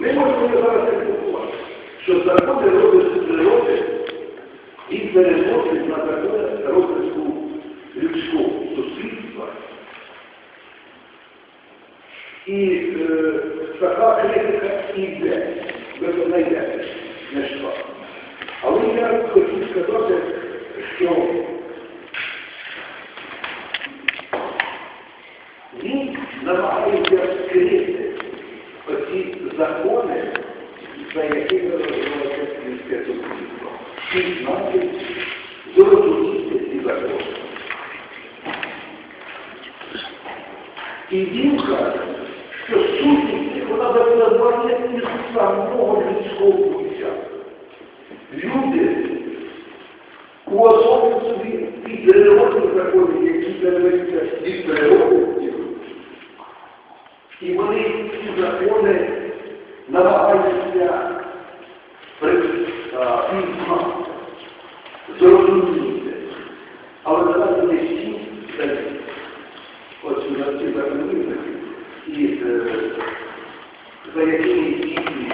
Ми можемо зараз говорити, що закони розвитку природи і переносить на закони розвитку людського суспільства. І е, така критика йде, ви знайдете, не що. Але я хочу сказати, що він намагається закони, за якими розвивається людське суспільство. І знати, зрозуміти ці закони. І він каже, що сутність вона випливає із самого людського буття. Люди уособлюють собі ті природні закони, які переведуться від природи, і вони ці закони намагаються пізно зрозуміти. Але давайте не всі дають. От сюди ці закони і е, за якими дійсно